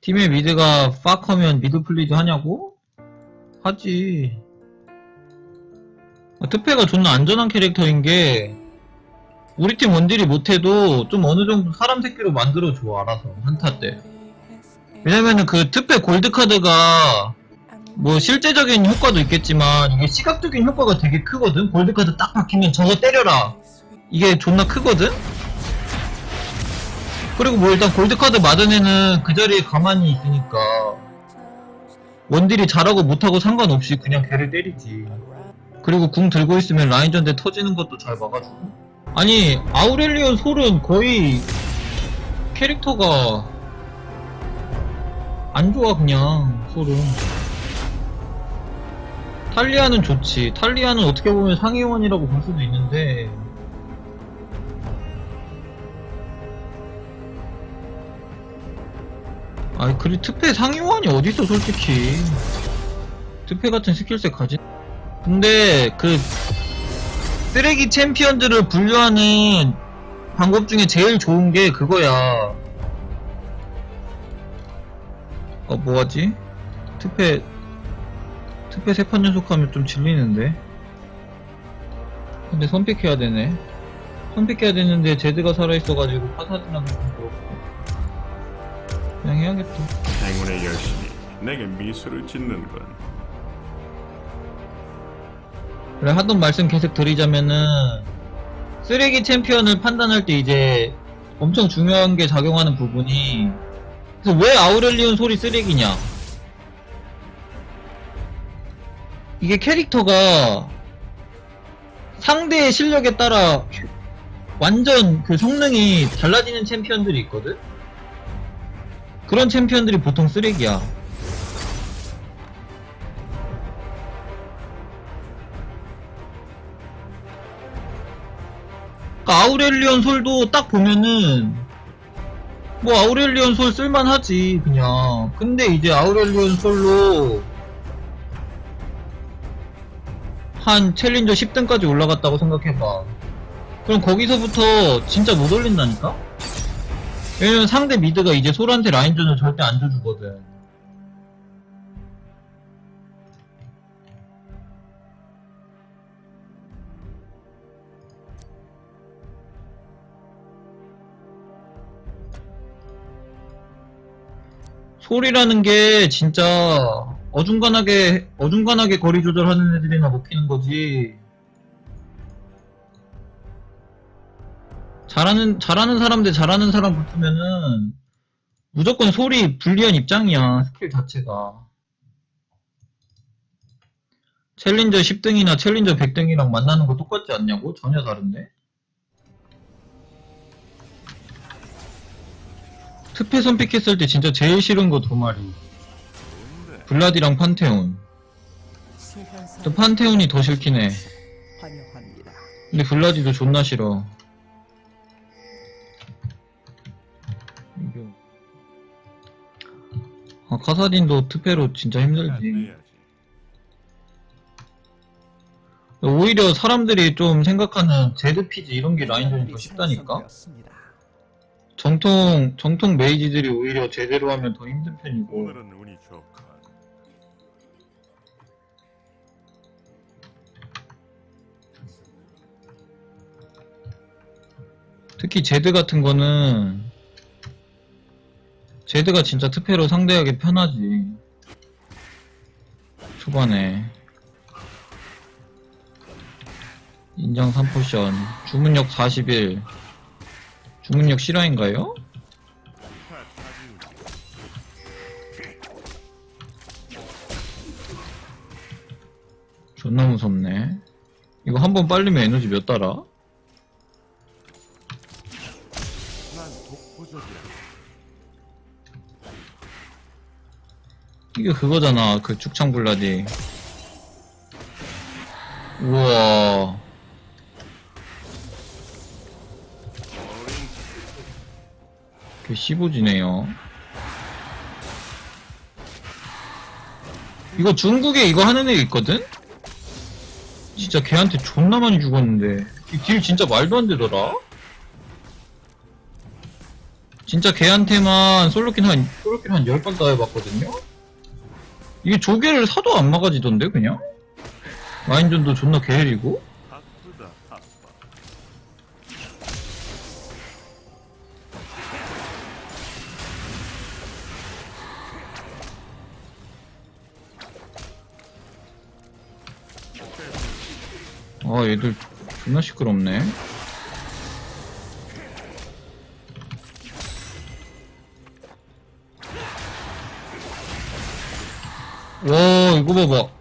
팀의 미드가 팍하면 미드 플리즈 하냐고? 하지. 아, 트페가 존나 안전한 캐릭터인 게 우리 팀 원딜이 못해도 좀 어느 정도 사람 새끼로 만들어줘 알아서 한타 때. 왜냐면은 그 트페 골드 카드가 뭐 실제적인 효과도 있겠지만 이게 시각적인 효과가 되게 크거든. 골드 카드 딱 박히면 저거 때려라. 이게 존나 크거든. 그리고 뭐 일단 골드 카드 맞은 애는 그 자리에 가만히 있으니까 원딜이 잘하고 못하고 상관없이 그냥 걔를 때리지. 그리고 궁 들고 있으면 라인전 대 터지는 것도 잘 막아주고. 아니 아우렐리온 솔은 거의 캐릭터가 안 좋아 그냥 솔은. 탈리아는 좋지. 탈리아는 어떻게 보면 상위원이라고 볼 수도 있는데 아이 그리 특패 상위원이 어딨어 솔직히. 특패 같은 스킬셋 가진. 근데 그 쓰레기 챔피언들을 분류하는 방법 중에 제일 좋은 게 그거야. 어 뭐하지? 특패 특패 세 판 연속하면 좀 질리는데? 근데 선픽해야 되네. 선픽해야 되는데 제드가 살아있어가지고 파사드나 좀 그렇고 그냥 해야겠다. 행운의 여신이 내게 미소를 짓는군. 그래 하던 말씀 계속 드리자면은 쓰레기 챔피언을 판단할 때 이제 엄청 중요한 게 작용하는 부분이 그래서 왜 아우렐리온 소리 쓰레기냐? 이게 캐릭터가 상대의 실력에 따라 완전 그 성능이 달라지는 챔피언들이 있거든 그런 챔피언들이 보통 쓰레기야. 그러니까 아우렐리온 솔도 딱 보면은 뭐 아우렐리온 솔 쓸만하지 그냥. 근데 이제 아우렐리온 솔로 한 챌린저 10등까지 올라갔다고 생각해봐. 그럼 거기서부터 진짜 못 올린다니까? 왜냐면 상대 미드가 이제 솔한테 라인전을 절대 안 줘주거든 솔이라는 게 진짜 어중간하게 어중간하게 거리 조절하는 애들이나 먹히는 거지. 잘하는 잘하는 사람 대 잘하는 사람 붙으면은 무조건 솔이 불리한 입장이야 스킬 자체가. 챌린저 10등이나 챌린저 100등이랑 만나는 거 똑같지 않냐고? 전혀 다른데? 특패 선픽했을 때 진짜 제일 싫은 거 두 마리. 블라디랑 판테온. 또 판테온이 더 싫긴 해. 근데 블라디도 존나 싫어. 아, 카사딘도 특패로 진짜 힘들지. 해야지. 오히려 사람들이 좀 생각하는 제드피지 이런 게 라인전이 더 쉽다니까? 정통, 정통 메이지들이 오히려 제대로 하면 더 힘든 편이고. 특히 제드 같은 거는 제드가 진짜 특패로 상대하기 편하지 초반에 인장 3포션 주문력 41 주문력 실화인가요? 존나 무섭네 이거 한 번 빨리면 에너지 몇 달아? 난 독보적이야. 이게 그거잖아 그 죽창블라디 우와 그 15지네요 이거 중국에 이거 하는 애 있거든? 진짜 걔한테 존나 많이 죽었는데 이 딜 진짜 말도 안 되더라? 진짜 걔한테만 솔로킨 한, 솔로킨 한 10번 다 해봤거든요? 이게 조개를 사도 안 막아지던데, 그냥? 마인전도 존나 바빠. 아, 얘들 존나 시끄럽네. 와, 이거 봐봐.